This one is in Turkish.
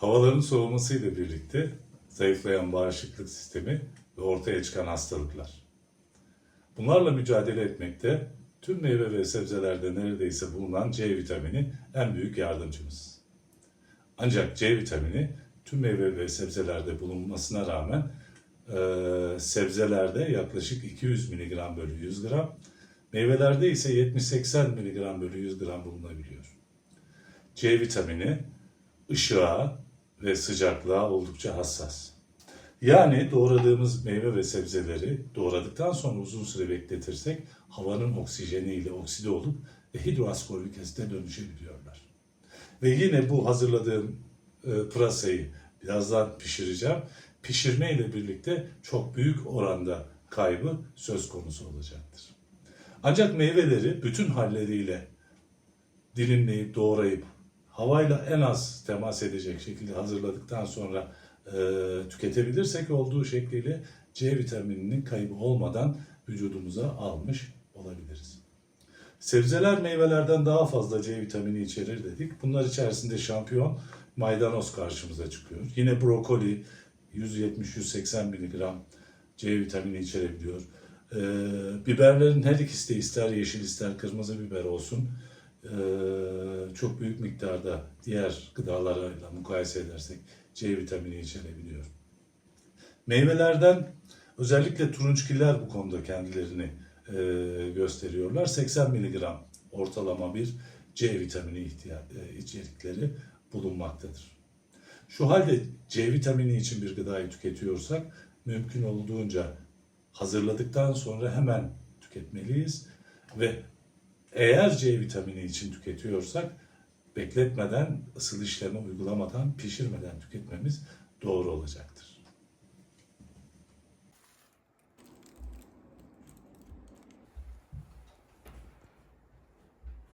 Havaların soğumasıyla birlikte zayıflayan bağışıklık sistemi ve ortaya çıkan hastalıklar. Bunlarla mücadele etmekte tüm meyve ve sebzelerde neredeyse bulunan C vitamini en büyük yardımcımız. Ancak C vitamini tüm meyve ve sebzelerde bulunmasına rağmen eee, sebzelerde yaklaşık 200 mg bölü 100 gram, meyvelerde ise 70-80 mg bölü 100 gram bulunabiliyor. C vitamini ışığa ve sıcaklığa oldukça hassas. Yani doğradığımız meyve ve sebzeleri doğradıktan sonra uzun süre bekletirsek havanın oksijeniyle okside olup hidroaskorlik asite dönüşebiliyorlar. Ve yine bu hazırladığım e, pırasayı birazdan pişireceğim. Pişirme ile birlikte çok büyük oranda kaybı söz konusu olacaktır. Ancak meyveleri bütün halleriyle dilimleyip doğrayıp havayla en az temas edecek şekilde hazırladıktan sonra e, tüketebilirsek olduğu şekliyle C vitamininin kaybı olmadan vücudumuza almış olabiliriz. Sebzeler meyvelerden daha fazla C vitamini içerir dedik. Bunlar içerisinde şampiyon maydanoz karşımıza çıkıyor. Yine brokoli 170-180 mg C vitamini içerebiliyor. Ee, biberlerin her ikisi de ister yeşil ister kırmızı biber olsun çok büyük miktarda diğer gıdalarla mukayese edersek C vitamini içerebiliyor. Meyvelerden özellikle turunçgiller bu konuda kendilerini e, gösteriyorlar. 80 mg ortalama bir C vitamini e, içerikleri bulunmaktadır. Şu halde C vitamini için bir gıdayı tüketiyorsak mümkün olduğunca hazırladıktan sonra hemen tüketmeliyiz ve eğer C vitamini için tüketiyorsak bekletmeden, ısıl işlemi uygulamadan, pişirmeden tüketmemiz doğru olacaktır.